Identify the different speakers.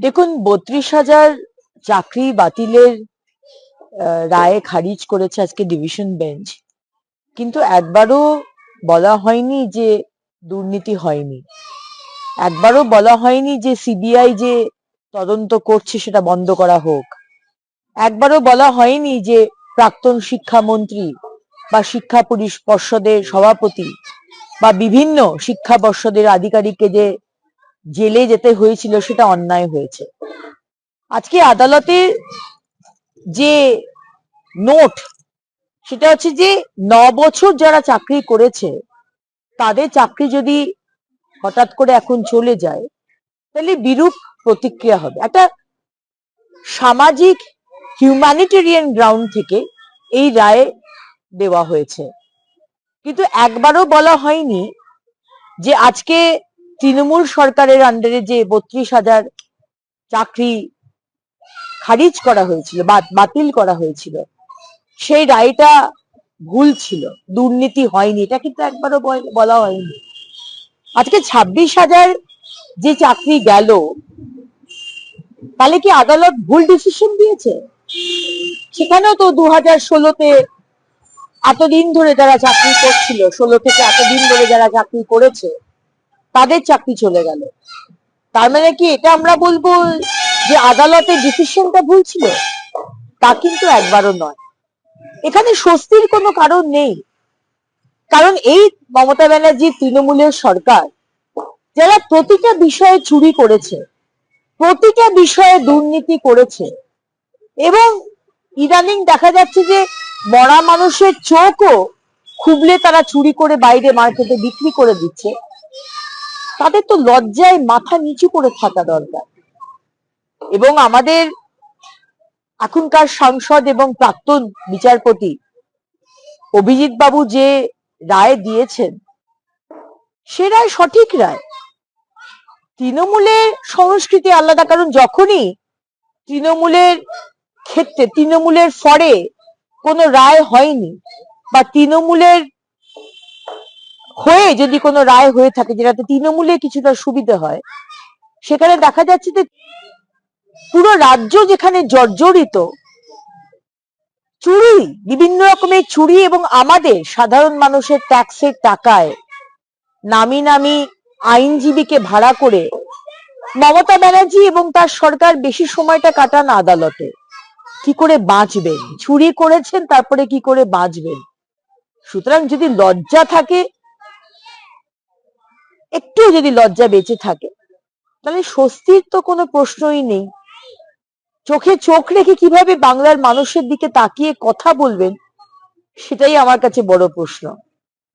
Speaker 1: দেখুন, বত্রিশ হাজার চাকরি বাতিলের রায় খারিজ করেছে আজকে ডিভিশন বেঞ্চ। কিন্তু একবারও বলা হয়নি যে দুর্নীতি হয়নি। একবারও বলা হয়নি যে সিবিআই যে তদন্ত করছে সেটা বন্ধ করা হোক। একবারও বলা হয়নি যে প্রাক্তন শিক্ষামন্ত্রী বা শিক্ষা পরিষ- পর্ষদের সভাপতি বা বিভিন্ন শিক্ষা পর্ষদের আধিকারিককে যে জেলে যেতে হয়েছিল সেটা অন্যায় হয়েছে। আজকে আদালতে যে নোট, সেটা হচ্ছে যে ন বছর যারা চাকরি করেছে, তাদের চাকরি যদি হঠাৎ করে এখন চলে যায়, তাহলে বিরূপ প্রতিক্রিয়া হবে। একটা সামাজিক হিউম্যানিটেরিয়ান গ্রাউন্ড থেকে এই রায় দেওয়া হয়েছে। কিন্তু একবারও বলা হয়নি যে আজকে তৃণমূল সরকারের আন্ডারে যে বত্রিশ হাজার চাকরি খারিজ করা হয়েছিল বাতিল করা হয়েছিল, সেই রায়টা ভুল ছিল, দুর্নীতি হয়নি। এটা কিন্তু একবারও বলা হয়নি। আজকে ছাব্বিশ হাজার যে চাকরি গেল, তাহলে কি আদালত ভুল ডিসিশন দিয়েছে? সেখানেও তো দু হাজার ষোলোতে এতদিন ধরে যারা চাকরি করছিল, ষোলো থেকে এতদিন ধরে যারা চাকরি করেছে তাদের চাকরি চলে গেল। তার মানে কি এটা আমরা বলব যে আদালতের ডিসিশনটা ভুল ছিল? তা কিন্তু একবারও নয়। এখানে স্বস্তির কোনো কারণ নেই। কারণ এই মমতা ব্যানার্জি, তৃণমূলের সরকার, যারা প্রতিটা বিষয়ে চুরি করেছে, প্রতিটা বিষয়ে দুর্নীতি করেছে, এবং ইদানিং দেখা যাচ্ছে যে মরা মানুষের চোখও খুবলে তারা চুরি করে বাইরে মার্কেটে বিক্রি করে দিচ্ছে। তাদের তো লজ্জায় মাথা নিচু করে থাকা দরকার। এবং আমাদের এখনকার সাংসদ এবং প্রাক্তন বিচারপতি অভিজিৎ বাবু যে রায় দিয়েছেন, সে রায় সঠিক রায়। তৃণমূলের সংস্কৃতি আলাদা, কারণ যখনই তৃণমূলের ক্ষেত্রে, তৃণমূলের ফরে কোনো রায় হয়নি বা তৃণমূলের হয়ে যদি কোনো রায় হয়ে থাকে, যেটাতে তৃণমূলে কিছুটা সুবিধা হয়, সেখানে দেখা যাচ্ছে যে পুরো রাজ্য যেখানে জর্জরিত, চুরি, বিভিন্ন রকমের চুরি এবং আমাদের সাধারণ মানুষের ট্যাক্সের টাকায় নামি নামি আইনজীবীকে ভাড়া করে মমতা ব্যানার্জি এবং তার সরকার বেশি সময়টা কাটান আদালতে। কি করে বাঁচবেন? চুরি করেছেন, তারপরে কি করে বাঁচবেন? সুতরাং যদি লজ্জা থাকে একটু যদি লজ্জা বেঁচে থাকে, তাহলে স্বস্তির তো কোনো প্রশ্নই নেই। চোখে চোখ রেখে কীভাবে বাংলার মানুষের দিকে তাকিয়ে কথা বলবেন, সেটাই আমার কাছে বড় প্রশ্ন।